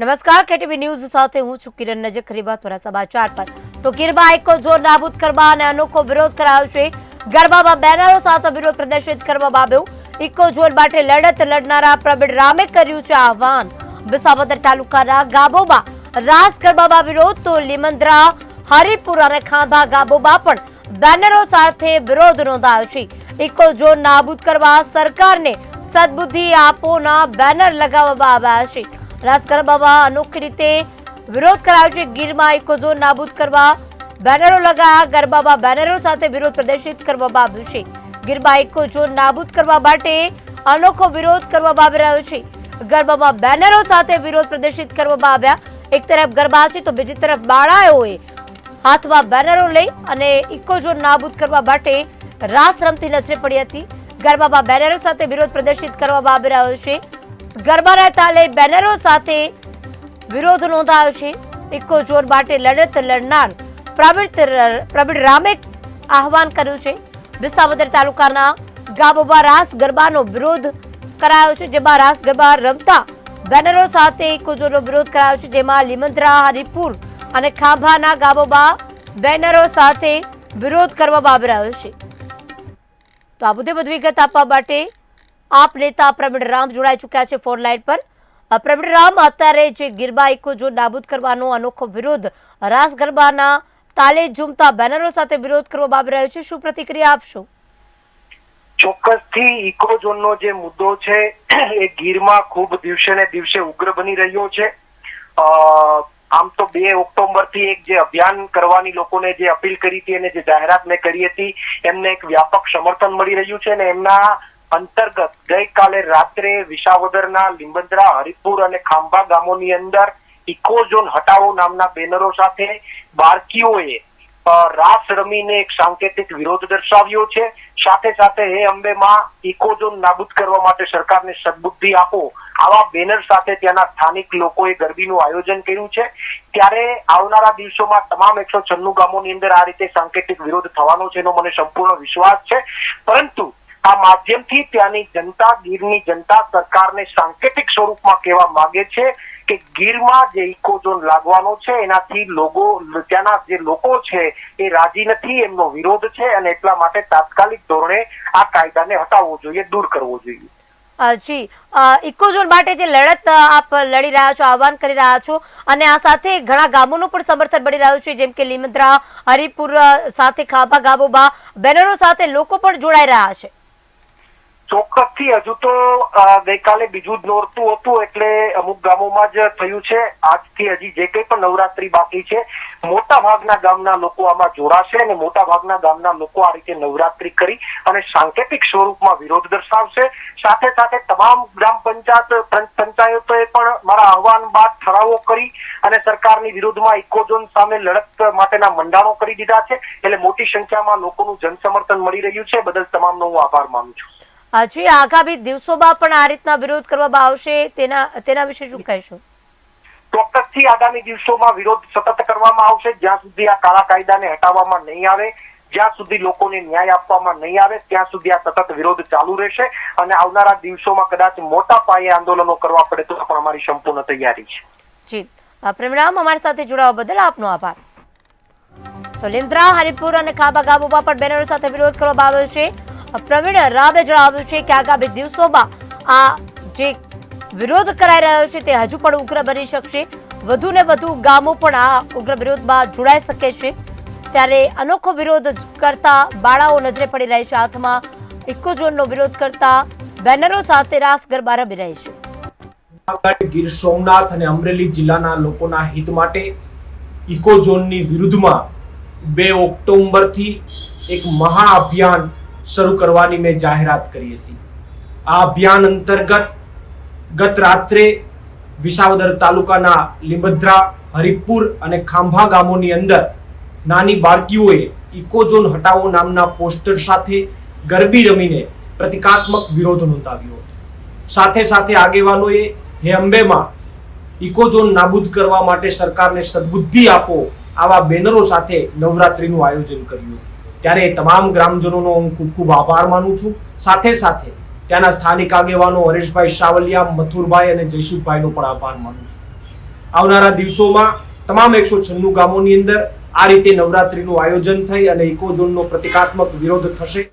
નમસ્કાર, KTV news સાથે હું છું કિરણ નજર ખરીબા સમાચાર પર. તો કિરબા એકો જોર નાબૂદ કરવા અને અનોખો વિરોધ કરાયો છે. ગરબામાં બેનરો સાથે વિરોધ પ્રદર્શિત કરવામાં આવ્યો. ઇકો ઝોન માટે લડત લડનારા પ્રબીણ રામે કર્યું છે આહવાન. વિસાવદર તાલુકાના ગાબોમાં રાસ ગરબામાં વિરોધ, તો લીમંદ્રા, હરિપુર અને ખાંભા ગાબોબા પણ બેનરો સાથે વિરોધ નોંધાયો છે. ઇકો ઝોન નાબૂદ કરવા સરકારને સદબુદ્ધિ આપોના બેનર લગાવવામાં આવ્યા છે. રાસ ગરબામાં અનોખી રીતે વિરોધ કરાયો છે. ગીરમાં ઇકોઝોન નાબૂદ કરવા બેનરો લગાયા. ગરબામાં બેનરો સાથે વિરોધ પ્રદર્શિત કરવામાં આવ્યો છે. ગીરમાં ઇકોઝોન નાબૂદ કરવા માટે અનોખો વિરોધ કરવામાં આવી રહ્યો છે. ગરબામાં બેનરો સાથે વિરોધ પ્રદર્શિત કરવામાં આવ્યા. એક તરફ ગરબા છે તો બીજી તરફ બાળાઓએ હાથમાં બેનરો લઈ અને ઇકોઝોન નાબૂદ કરવા માટે રાસ રમતી નજરે પડી હતી. ગરબામાં બેનરો સાથે વિરોધ પ્રદર્શિત કરવામાં આવી રહ્યો છે. ગરબાના લઈ બેનરો સાથે વિરોધ નોંધાયો છે. ઇકો જોર માટે લડત લડનાર પ્રવીણ પ્રવીણ રામે આહવાન કર્યું છે. વિસાવદર તાલુકાના ગાબોબા રાસ ગરબાનો વિરોધ કરાયો છે, જેમાં રાસ ગરબા રમતા બેનરો સાથે એકો ઝોનનો વિરોધ કરાયો છે, જેમાં લીમંદ્રા, હરિપુર અને ખાંભાના ગાબોબા બેનરો સાથે વિરોધ કરવામાં આવી રહ્યો છે. તો આ બધે વધુ વિગત આપવા માટે આપ નેતા પ્રવીણ રામ જોડાઈ ચૂક્યા છે ફોન લાઈન પર. પ્રવીણ રામ, અત્યારે જે ગરબા જો નાબૂદ કરવાનો અનોખો વિરોધ, રાસ ગરબાના તાલે ઝૂમતા બેનરો સાથે વિરોધ કરવામાં આવી રહ્યો છે. શું પ્રતિક્રિયા આપશો? ચોક્કસથી ઇકો ઝોનનો જે મુદ્દો છે, એ ગીરમાં ખૂબ દિવસે ને દિવસે ઉગ્ર બની રહ્યો છે. આમ તો બે ઓક્ટોબરથી એક જે અભિયાન કરવાની લોકોને જે અપીલ કરી હતી અને જે જાહેરાત મેં કરી હતી, એમને એક વ્યાપક સમર્થન મળી રહ્યું છે અને એમના અંતર્ગત ગઈકાલે રાત્રે વિસાવદરના લીંબદ્રા, હરિપુર અને ખાંભા ગામોની અંદર ઇકોઝોન હટાવો નામના બેનરો સાથે બાળકીઓએ રાસ રમીને એક સાંકેતિક વિરોધ દર્શાવ્યો છે. સાથે સાથે હે અંબેમાં ઇકોઝોન નાબૂદ કરવા માટે સરકારને સદબુદ્ધિ આપો આવા બેનર સાથે ત્યાંના સ્થાનિક લોકોએ ગરબીનું આયોજન કર્યું છે. ત્યારે આવનારા દિવસોમાં તમામ એકસો છન્નું ગામોની અંદર આ રીતે સાંકેતિક વિરોધ થવાનો છે એનો મને સંપૂર્ણ વિશ્વાસ છે. પરંતુ આ માધ્યમથી ત્યાંની જનતા, ગીરની જનતા સરકારને સાંકેતિક સ્વરૂપમાં કહેવા માંગે છે કે ગીરમાં જે ઇકોઝોન લાગવાનો છે, એનાથી લોકો, ત્યાંના જે લોકો છે, એ રાજી નથી, એમનો વિરોધ છે અને એટલા માટે તાત્કાલિક ધોરણે આ કાયદાને હટાવવો જોઈએ, દૂર કરવો જોઈએ. જી. ઇકોઝોન માટે જે લડત આપ લડી રહ્યા છો, આહવાન કરી રહ્યા છો અને આ સાથે ઘણા ગામોનું પણ સમર્થન મળી રહ્યું છે, જેમ કે લીમદ્રા, હરિપુર સાથે ખાભા ગાબોબા, બેનરો સાથે લોકો પણ જોડાઈ રહ્યા છે. ચોક્કસથી હજુ તો ગઈકાલે બીજું જ નોરતું હતું એટલે અમુક ગામોમાં જ થયું છે. આજથી હજી જે કંઈ પણ નવરાત્રી બાકી છે, મોટા ભાગના ગામના લોકો આમાં જોડાશે અને મોટા ભાગના ગામના લોકો આ રીતે નવરાત્રી કરી અને સાંકેતિક સ્વરૂપમાં વિરોધ દર્શાવશે. સાથે સાથે તમામ ગ્રામ પંચાયત પંચાયતોએ પણ મારા આહવાન બાદ ઠરાવો કરી અને સરકારની વિરુદ્ધમાં ઇકોઝોન સામે લડત માટેના મંડાણો કરી દીધા છે. એટલે મોટી સંખ્યામાં લોકોનું જનસમર્થન મળી રહ્યું છે. બદલ તમામનો હું આભાર માનું છું. અ, જી આગામી દિવસોમાં પણ આ રીતના વિરોધ કરવામાં આવશે તેના તેના વિશે શું કહેશો? ચોક્કસથી આગામી દિવસોમાં વિરોધ સતત કરવામાં આવશે જ્યાં સુધી આ કાળા કાયદાને હટાવવામાં નહીં આવે જ્યાં સુધી લોકોને ન્યાય આપવામાં નહીં આવે ત્યાં સુધી આ સતત વિરોધ ચાલુ રહેશે અને આવનારા દિવસોમાં કદાચ મોટા પાયે આંદોલનો કરવા પડે તો પણ અમારી સંપૂર્ણ તૈયારી છે. જી. પ્રેમરામ અમારી સાથે જોડાવા બદલ આપનો આભાર. તો લીમદ્રા હરિપુર અને ખાબા ગાબુબા પણ બેનરો સાથે વિરોધ કરવામાં આવ્યો છે. પ્રવીણ રાવે જણાવ્યું છે કે આગામી દિવસોમાં આ જે વિરોધ કરાઈ રહ્યો છે તે હજુ પણ ઉગ્ર બની શકશે. વધુ ને વધુ ગામો પણ આ ઉગ્ર વિરોધમાં જોડાઈ શકે છે. ત્યારે અનોખો વિરોધ કરતા બાળાઓ નજરે પડી રહી છે. હાથમાં ઇકો ઝોનનો વિરોધ કરતા બેનરો સાથે રાસ ગરબા રમી રહી છે. ગીર સોમનાથ અને અમરેલી જિલ્લાના લોકોના હિત માટે ઇકો ઝોનની વિરુદ્ધમાં બે ઓક્ટોબરથી એક મહા અભિયાન શરૂ કરવાની મેં જાહેરાત કરી હતી. આ અભિયાન અંતર્ગત ગત રાત્રે વિસાવદર તાલુકાના લીમદ્રા, હરિપુર અને ખાંભા ગામોની અંદર નાની બાળકીઓએ ઇકોઝોન હટાવો નામના પોસ્ટર સાથે ગરબી રમીને પ્રતિકાત્મક વિરોધ નોંધાવ્યો હતો. સાથે સાથે આગેવાનોએ હે અંબેમાં ઇકોઝોન નાબૂદ કરવા માટે સરકારને સદબુદ્ધિ આપો આવા બેનરો સાથે નવરાત્રીનું આયોજન કર્યું ત્યારે તમામ ગ્રામજનોનો હું ખૂબ ખૂબ આભાર માનું છું. સાથે સાથે ત્યાંના સ્થાનિક આગેવાનો હરેશભાઈ સાવલિયા મથુરભાઈ અને જયસુખભાઈનો પણ આભાર માનું છું. આવનારા દિવસોમાં તમામ એકસો છન્નું ગામોની અંદર આ રીતે નવરાત્રીનું આયોજન થઈ અને ઇકોઝોનનો પ્રતિકાત્મક વિરોધ થશે.